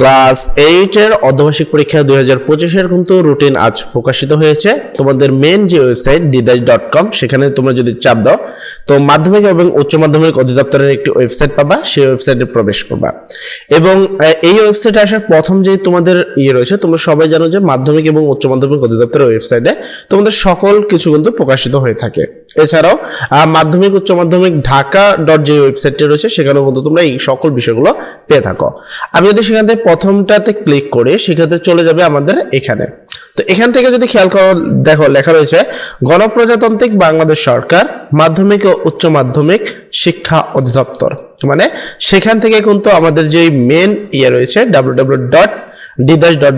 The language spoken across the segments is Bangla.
ক্লাস এইট এর অর্ধবার্ষিক পরীক্ষা দুই হাজার পঁচিশের কিন্তু রুটিন আজ প্রকাশিত হয়েছে। তোমাদের মেন যে ওয়েবসাইট ডিদাস ডট কম সেখানে তোমরা যদি চাপ দাও, তো মাধ্যমিক এবং উচ্চ মাধ্যমিক অধিদপ্তরের একটি ওয়েবসাইট পাবা, সেই ওয়েবসাইটে প্রবেশ করবা। এবং এই ওয়েবসাইটে আসার প্রথম যে তোমাদের ইয়ে রয়েছে, তোমরা সবাই জানো যে মাধ্যমিক এবং উচ্চ মাধ্যমিক অধিদপ্তরের ওয়েবসাইটে তোমাদের সকল কিছু কিন্তু প্রকাশিত হয়ে থাকে। এছাড়াও মাধ্যমিক, উচ্চ মাধ্যমিক ঢাকা ডট যে ওয়েবসাইটটি রয়েছে, সেখানেও কিন্তু তোমরা এই সকল বিষয়গুলো পেয়ে থাকো। আমি যদি সেখান থেকে প্রথমটাতে ক্লিক করি, সেক্ষেত্রে চলে যাবে আমাদের এখানে। তো এখান থেকে যদি খেয়াল করো, দেখো লেখা রয়েছে, গণপ্রজাতান্ত্রিক বাংলাদেশ সরকার, মাধ্যমিক ও উচ্চ মাধ্যমিক শিক্ষা অধিদপ্তর। মানে সেখান থেকে কিন্তু আমাদের যে মেন ইয়ে রয়েছে ডাব্লিউ ডাব্লিউ ডট ডিদাস ডট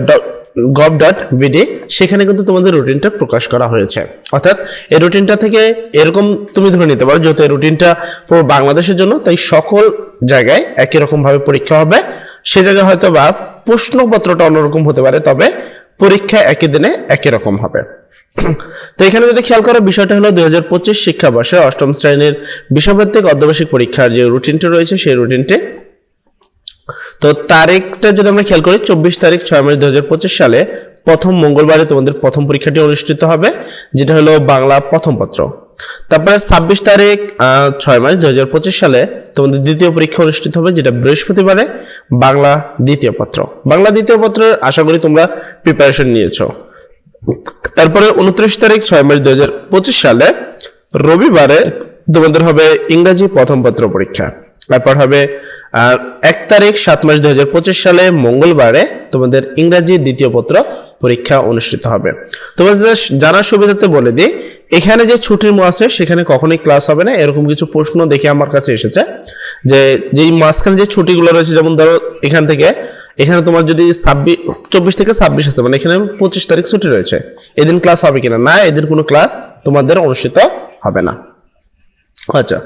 গভ ডট বিডি সেখানে কিন্তু তোমাদের রুটিনটা প্রকাশ করা হয়েছে। অর্থাৎ এই রুটিনটা থেকে এরকম তুমি ধরে নিতে পারো, যেহেতু এই রুটিনটা পুরো বাংলাদেশের জন্য, তাই সকল জায়গায় একই রকম ভাবে পরীক্ষা হবে। সে জায়গায় হয়তো বা প্রশ্নপত্রটা অন্যরকম হতে পারে, তবে পরীক্ষা একই দিনে একই রকম হবে। তো এখানে যদি খেয়াল করো, বিষয়টা হলো দুই হাজার পঁচিশ শিক্ষাবর্ষে অষ্টম শ্রেণির বিষয়ভিত্তিক অর্ধবার্ষিক পরীক্ষার যে রুটিনটি রয়েছে, সেই রুটিনটি তো তারিখটা যদি আমরা খেয়াল করি, চব্বিশ তারিখ ছয় মার্চ দু সালে প্রথম মঙ্গলবারে তোমাদের প্রথম পরীক্ষাটি অনুষ্ঠিত হবে, যেটা হলো বাংলা প্রথম পত্র। তারপরে ছাব্বিশ তারিখ ছয় মার্চ দু সালে তোমাদের দ্বিতীয় পরীক্ষা অনুষ্ঠিত হবে, যেটা বৃহস্পতিবারে, বাংলা দ্বিতীয় পত্র। বাংলা দ্বিতীয় পত্রের আশা করি তোমরা প্রিপারেশন নিয়েছো। তারপরে উনত্রিশ তারিখ, ছয় মার্চ দু সালে রবিবারে তোমাদের হবে ইংরাজি প্রথম পত্র পরীক্ষা। তারপর হবে এক তারিখ সাত মাস দু হাজার পঁচিশ সালে মঙ্গলবারে তোমাদের ইংরাজি দ্বিতীয় পত্র পরীক্ষা অনুষ্ঠিত হবে। তোমাদের জানার সুবিধাতে বলে দিই, এখানে যে ছুটির মাস আছে, সেখানে কখনোই ক্লাস হবে না। এরকম কিছু প্রশ্ন দেখে আমার কাছে এসেছে যে, যেই মাঝখানে যে ছুটিগুলো রয়েছে, যেমন ধরো এখান থেকে, এখানে তোমার যদি ছাব্বিশ, চব্বিশ থেকে ছাব্বিশ আছে মানে এখানে পঁচিশ তারিখ ছুটি রয়েছে। এদিন ক্লাস হবে কিনা? না, এদিন কোনো ক্লাস তোমাদের অনুষ্ঠিত হবে না। আচ্ছা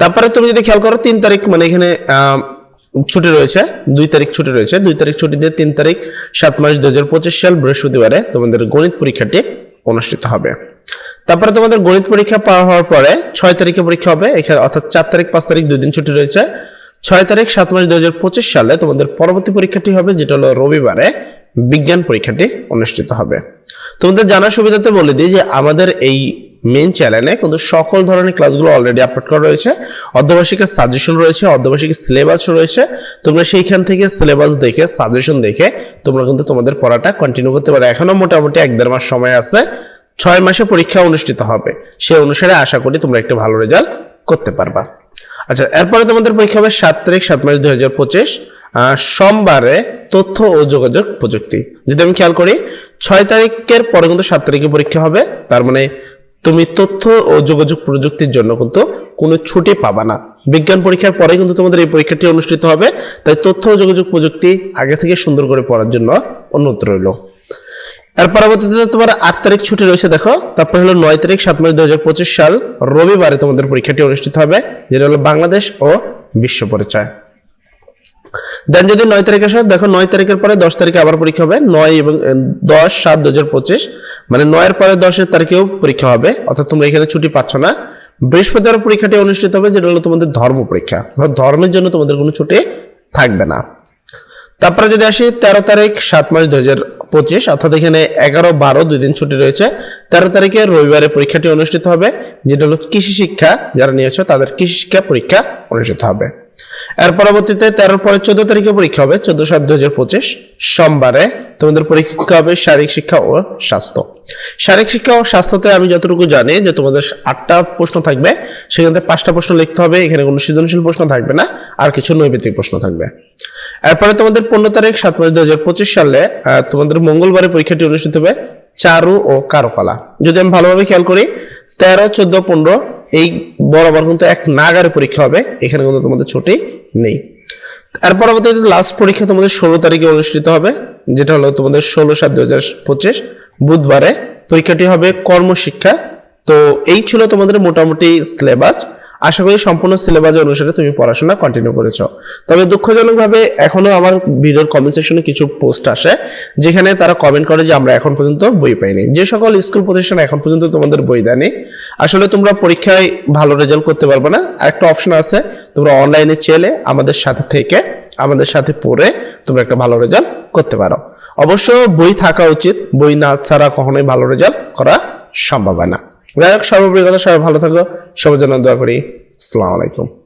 তারপরে তুমি যদি খেয়াল করো, তিন তারিখ মানে এখানে ছুটি রয়েছে, দুই তারিখ ছুটি রয়েছে, দুই তারিখ ছুটি দিয়ে তিন তারিখ সাত মার্চ দু হাজার পঁচিশ সাল বৃহস্পতিবারে তোমাদের গণিত পরীক্ষাটি অনুষ্ঠিত হবে। তারপরে তোমাদের গণিত পরীক্ষা পার হওয়ার পরে ছয় তারিখে পরীক্ষা হবে, এখানে অর্থাৎ চার তারিখ, পাঁচ তারিখ দুই দিন ছুটি রয়েছে। ছয় তারিখ সাত মার্চ দু হাজার পঁচিশ সালে তোমাদের পরবর্তী পরীক্ষাটি হবে, যেটা হলো রবিবারে বিজ্ঞান পরীক্ষাটি অনুষ্ঠিত হবে। তোমাদের জানার সুবিধাতে বলে দিই যে আমাদের এই মেন চ্যানেলে কিন্তু সকল ধরনের ক্লাসগুলো অলরেডি আপলোড করা রয়েছে। অর্ধবার্ষিকের সাজেশন রয়েছে, অর্ধবার্ষিকের সিলেবাস রয়েছে। তোমরা সেইখান থেকে সিলেবাস দেখে সাজেশন দেখে তোমরা কিন্তু তোমাদের পড়াটা কন্টিনিউ করতে পারো। এখনও মোটামুটি এক দেড় মাস সময় আছে। ছয় মাসে পরীক্ষা অনুষ্ঠিত হবে। সেই অনুসারে আশা করি তোমরা একটা ভালো রেজাল্ট করতে পারবা। আচ্ছা এরপরে তোমাদের পরীক্ষা হবে সাত তারিখ, সাত মার্চ দুই সোমবারে তথ্য ও যোগাযোগ প্রযুক্তি। যদি আমি খেয়াল করি, ছয় তারিখের পরে কিন্তু সাত তারিখে পরীক্ষা হবে। তার মানে তুমি তথ্য ও যোগাযোগ প্রযুক্তির জন্য কিন্তু কোনো ছুটি পাবা না। বিজ্ঞান পরীক্ষার পরে কিন্তু তোমাদের এই পরীক্ষাটি অনুষ্ঠিত হবে। তাই তথ্য ও যোগাযোগ প্রযুক্তি আগে থেকে সুন্দর করে পড়ার জন্য অনুরোধ রইল। এর পরবর্তীতে তোমার আট তারিখ ছুটি রয়েছে দেখো। তারপর হলো নয় তারিখ, সাত মার্চ দু সাল রবিবারে তোমাদের পরীক্ষাটি অনুষ্ঠিত হবে, যেটা হলো বাংলাদেশ ও বিশ্ব পরিচয়। দেন যদি নয় তারিখে আসে, দেখো নয় তারিখের পরে দশ তারিখে আবার পরীক্ষা হবে। নয় এবং দশ, সাত দু হাজার পঁচিশ। মানে নয়ের পরে দশের তারিখেও পরীক্ষা হবে। অর্থাৎ তোমরা এখানে ছুটি পাচ্ছ না। বৃহস্পতিবার পরীক্ষাটি অনুষ্ঠিত হবে, যেটা হলো তোমাদের ধর্ম পরীক্ষা। ধর্মের জন্য তোমাদের কোনো ছুটি থাকবে না। তারপরে যদি আসি, তেরো তারিখ, সাত মাস দু হাজার পঁচিশ। অর্থাৎ এখানে এগারো, বারো দুই দিন ছুটি রয়েছে। তেরো তারিখে রবিবারে পরীক্ষাটি অনুষ্ঠিত হবে, যেটা হলো কৃষি শিক্ষা। যারা নিয়েছো, তাদের কৃষি শিক্ষা পরীক্ষা অনুষ্ঠিত হবে। এর পরবর্তীতে তেরোর পরে চোদ্দ তারিখে পরীক্ষা হবে, চোদ্দ সাত দু হাজার পঁচিশ সোমবারে। তোমাদের পরীক্ষা হবে শারীরিক শিক্ষা ও স্বাস্থ্য। শারীরিক শিক্ষা ও স্বাস্থ্যতে আমি যতটুকু জানি যে তোমাদের আটটা প্রশ্ন থাকবে, সেখান থেকে পাঁচটা প্রশ্ন লিখতে হবে, এখানে কোনো সৃজনশীল প্রশ্ন থাকবে না, আর কিছু নৈবেদিক প্রশ্ন থাকবে। এরপরে তোমাদের পনেরো তারিখ, সাত মার্চ দু হাজার পঁচিশ সালে তোমাদের মঙ্গলবারে পরীক্ষাটি অনুষ্ঠিত হবে চারু ও কারুকলা। যদি আমি ভালোভাবে খেয়াল করি, তেরো, চোদ্দ, পনেরো এই বরাবর কিন্তু এক নাগারে পরীক্ষা হবে, এখানে কিন্তু তোমাদের ছুটি নেই। এর পরবর্তীতে লাস্ট পরীক্ষা তোমাদের ষোলো তারিখে অনুষ্ঠিত হবে, যেটা হলো তোমাদের ষোলো সাত দু হাজার পঁচিশ বুধবারে। পরীক্ষাটি হবে কর্মশিক্ষা, তো এই ছিল তোমাদের মোটামুটি সিলেবাস আশা করি সম্পূর্ণ সিলেবাস অনুসারে তুমি পড়াশোনা কন্টিনিউ করেছ। তবে দুঃখজনকভাবে এখনও আমার ভিডিওর কমেন্ট সেকশনে কিছু পোস্ট আসে, যেখানে তারা কমেন্ট করে যে আমরা এখন পর্যন্ত বই পাইনি। যে সকল স্কুল প্রতিষ্ঠান এখন পর্যন্ত তোমাদের বই দেয়নি। আসলে তোমরা পরীক্ষায় ভালো রেজাল্ট করতে পারবে না। আরেকটা অপশন আছে, তোমরা অনলাইনে চেলে আমাদের সাথে থেকে, আমাদের সাথে পড়ে তোমরা একটা ভালো রেজাল্ট করতে পারো। অবশ্য বই থাকা উচিত, বই না ছাড়া কখনোই ভালো রেজাল্ট করা সম্ভব হয় না। যাই হোক সর্বোপরি কথা, সবাই ভালো থাকো। সবার জন্য দোয়া করি। আসসালামু আলাইকুম।